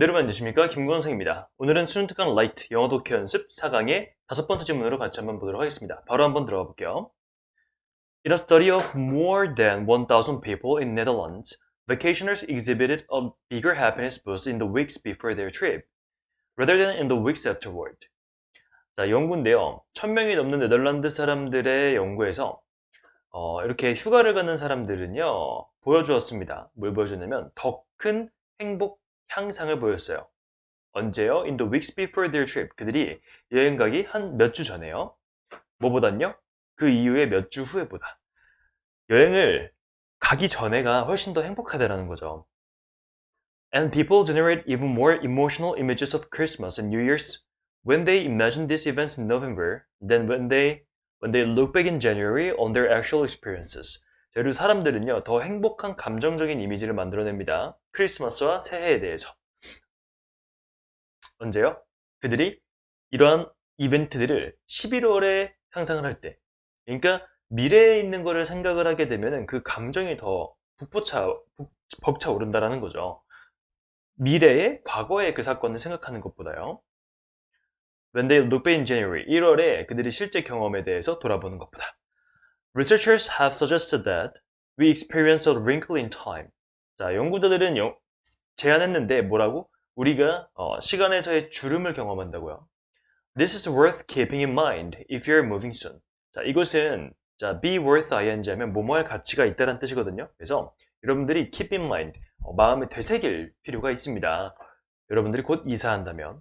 여러분 안녕하십니까 김구원생입니다. 오늘은 수능 특강 라이트 영어 독해 연습 4강의 다섯 번째 질문으로 같이 한번 보도록 하겠습니다. 바로 한번 들어가 볼게요. In a study of more than 1,000 people in Netherlands, vacationers exhibited a bigger happiness boost in the weeks before their trip, rather than in the weeks afterward. 자, 연구인데요. 1000명이 넘는 네덜란드 사람들의 연구에서 어, 이렇게 휴가를 가는 사람들은요, 보여주었습니다. 뭘 보여주냐면, 더 큰 행복 향상을 보였어요. 언제요? In the weeks before their trip. 그들이 여행 가기 한 몇 주 전에요. 뭐보단요? 그 이후에 몇 주 후에보다. 여행을 가기 전에가 훨씬 더 행복하다라는 거죠. And people generate even more emotional images of Christmas and New Year's when they imagine these events in November than when they when they look back in January on their actual experiences. 자, 그리고 사람들은요, 더 행복한 감정적인 이미지를 만들어냅니다. 크리스마스와 새해에 대해서. 언제요? 그들이 이러한 이벤트들을 11월에 상상을 할 때. 그러니까 미래에 있는 거를 생각을 하게 되면 그 감정이 더 북보차, 북- 벅차 오른다라는 거죠. 미래의 과거의 그 사건을 생각하는 것보다요. When they look back in January, 1월에 그들이 실제 경험에 대해서 돌아보는 것보다. Researchers have suggested that we experience a wrinkle in time. 자, 연구자들은 영- 제안했는데 뭐라고? 우리가 어, 시간에서의 주름을 경험한다고요. This is worth keeping in mind if you're moving soon. 자, 이것은 자, be worth ing 하면 뭐뭐할 가치가 있다는 뜻이거든요. 그래서 여러분들이 keep in mind, 어, 마음에 되새길 필요가 있습니다. 여러분들이 곧 이사한다면.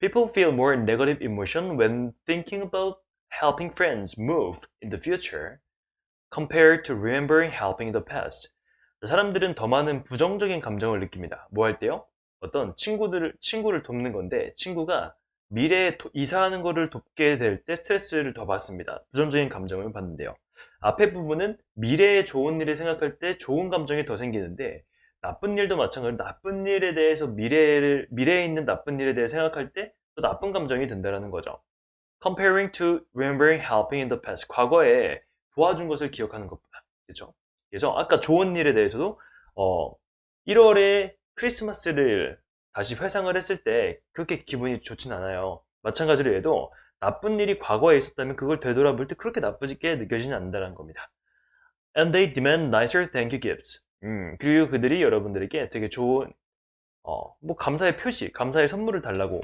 People feel more negative emotion when thinking about helping friends move in the future compared to remembering helping in the past. 사람들은 더 많은 부정적인 감정을 느낍니다. 뭐 할 때요? 어떤 친구들을, 친구를 돕는 건데, 친구가 미래에 도- 이사하는 거를 돕게 될 때 스트레스를 더 받습니다. 부정적인 감정을 받는데요. 앞에 부분은 미래의 좋은 일을 생각할 때 좋은 감정이 더 생기는데, 나쁜 일도 마찬가지로 나쁜 일에 대해서 미래를, 미래에 있는 나쁜 일에 대해 생각할 때 또 나쁜 감정이 든다는 거죠. Comparing to remembering helping in the past. 과거에 도와준 것을 기억하는 것보다. 그죠? 그래서 아까 좋은 일에 대해서도, 어, 1월에 크리스마스를 다시 회상을 했을 때 그렇게 기분이 좋진 않아요. 마찬가지로 얘도 나쁜 일이 과거에 있었다면 그걸 되돌아볼 때 그렇게 나쁘게 느껴지진 않는다는 겁니다. And they demand nicer thank you gifts. 음, 그리고 그들이 여러분들에게 되게 좋은, 어, 뭐 감사의 표시, 감사의 선물을 달라고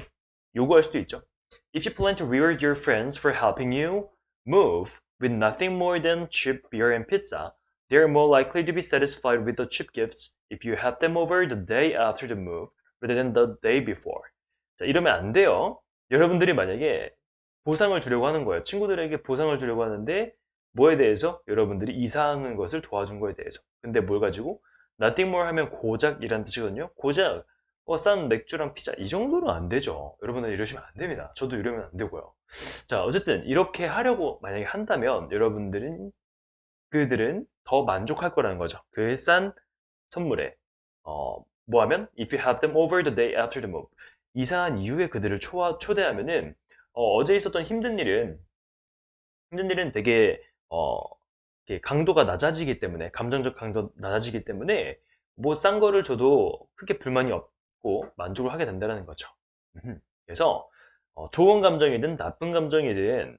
요구할 수도 있죠. If you plan to reward your friends for helping you move with nothing more than cheap beer and pizza, they are more likely to be satisfied with the cheap gifts if you have them over the day after the move rather than the day before. 자, 이러면 안 돼요. 여러분들이 만약에 보상을 주려고 하는 거예요. 친구들에게 보상을 주려고 하는데 뭐에 대해서? 여러분들이 이사하는 것을 도와준 거에 대해서. 근데 뭘 가지고? nothing more 하면 고작이란 뜻이거든요. 고작 어, 싼 맥주랑 피자 이 정도는 안 되죠. 여러분들 이러시면 안 됩니다. 저도 이러면 안 되고요. 자, 어쨌든 이렇게 하려고 만약에 한다면 여러분들은 그들은 더 만족할 거라는 거죠. 그 싼 선물에 어, 뭐 하면 if you have them over the day after the move 이사한 이후에 그들을 초와, 초대하면은 어, 제 있었던 힘든 일은 힘든 일은 되게 어, 강도가 낮아지기 때문에 감정적 강도 낮아지기 때문에 뭐 싼 거를 줘도 크게 불만이 없 고 만족을 하게 된다는 거죠. 그래서 어, 좋은 감정이든 나쁜 감정이든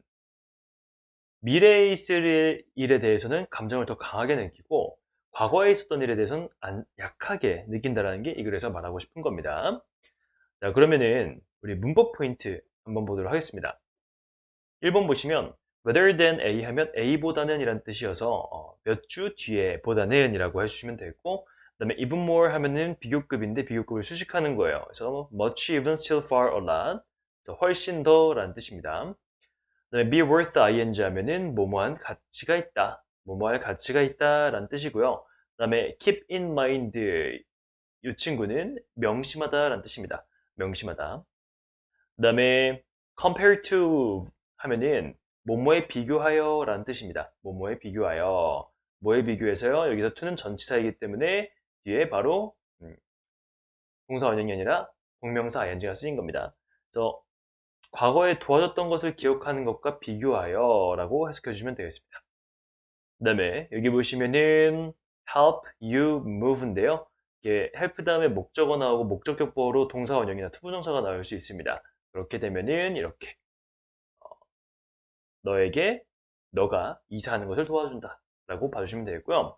미래에 있을 일에 대해서는 감정을 더 강하게 느끼고 과거에 있었던 일에 대해서는 안- 약하게 느낀다는 게 이 글에서 말하고 싶은 겁니다. 자, 그러면은 우리 문법 포인트 한번 보도록 하겠습니다. 1번 보시면 rather than A 하면 A보다는 이란 뜻이어서 몇 주 뒤에 보다는 이라고 해주시면 되고 그 다음에 even more 하면은 비교급인데 비교급을 수식하는 거예요. 그래서 much, even, still, far, a lot 그래서 훨씬 더 라는 뜻입니다. 그 다음에 be worth ing 하면은 뭐뭐한 가치가 있다. 뭐뭐할 가치가 있다 라는 뜻이고요. 그 다음에 keep in mind 이 친구는 명심하다 라는 뜻입니다. 명심하다. 그 다음에 compare to 하면은 뭐뭐에 비교하여 라는 뜻입니다. 뭐뭐에 비교하여. 뭐에 비교해서요? 여기서 to는 전치사이기 때문에 뒤에 바로 음, 동사 원형이 아니라 동명사 ing가 쓰인 겁니다. 그래서 과거에 도와줬던 것을 기억하는 것과 비교하여 라고 해석해 주시면 되겠습니다. 그 다음에 여기 보시면은 help you move인데요. 이렇게 help 다음에 목적어 나오고 목적격보로 동사 원형이나 투부정사가 나올 수 있습니다. 그렇게 되면은 이렇게 어, 너에게 너가 이사하는 것을 도와준다 라고 봐주시면 되겠고요.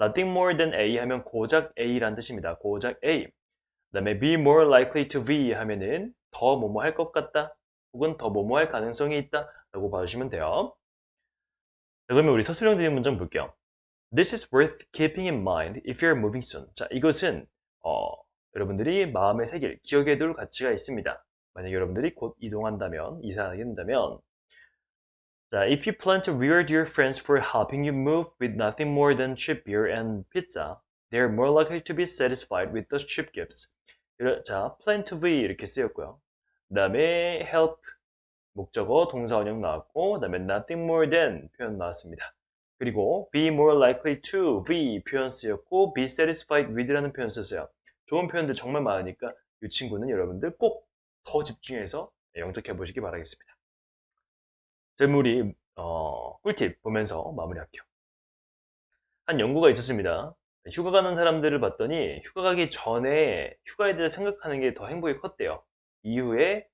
Nothing more than A 하면 고작 A란 뜻입니다. 고작 A. 그 다음에 be more likely to be 하면은 더 뭐뭐 할 것 같다 혹은 더 뭐뭐 할 가능성이 있다 라고 봐주시면 돼요. 자, 그러면 우리 서술형 드림 문장 볼게요. This is worth keeping in mind if you're moving soon. 자, 이것은 어, 여러분들이 마음에 새길, 기억에 둘 가치가 있습니다. 만약 여러분들이 곧 이동한다면, 이사하게 된다면 자, if you plan to reward your friends for helping you move with nothing more than cheap beer and pizza, they are more likely to be satisfied with those cheap gifts. 자, plan to be 이렇게 쓰였고요. 그 다음에 help 목적어 동사 원형 나왔고 그 다음에 nothing more than 표현 나왔습니다. 그리고 be more likely to be 표현 쓰였고 be satisfied with라는 표현 썼어요. 좋은 표현들 정말 많으니까 이 친구는 여러분들 꼭 더 집중해서 영접해 보시기 바라겠습니다. 우리 어, 꿀팁 보면서 마무리할게요. 한 연구가 있었습니다. 휴가 가는 사람들을 봤더니 휴가 가기 전에 휴가에 대해 생각하는 게 더 행복이 컸대요. 이후에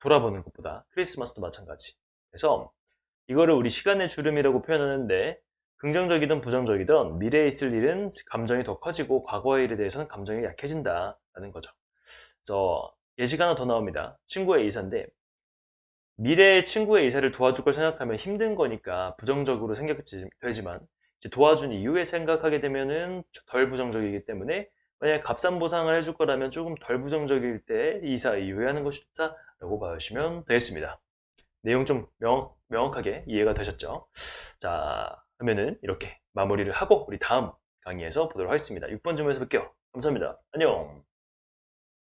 돌아보는 것보다 크리스마스도 마찬가지. 그래서 이거를 우리 시간의 주름이라고 표현하는데 긍정적이든 부정적이든 미래에 있을 일은 감정이 더 커지고 과거의 일에 대해서는 감정이 약해진다라는 거죠. 그래서 예시가 하나 더 나옵니다. 친구의 이사인데 미래의 친구의 이사를 도와줄 걸 생각하면 힘든 거니까 부정적으로 생각되지만 이제 도와준 이후에 생각하게 되면은 덜 부정적이기 때문에 만약에 값싼 보상을 해줄 거라면 조금 덜 부정적일 때 이사 이후에 하는 것이 좋다라고 봐주시면 되겠습니다. 내용 좀 명, 명확하게 이해가 되셨죠? 자, 그러면은 이렇게 마무리를 하고 우리 다음 강의에서 보도록 하겠습니다. 6번 질문에서 뵐게요. 감사합니다. 안녕!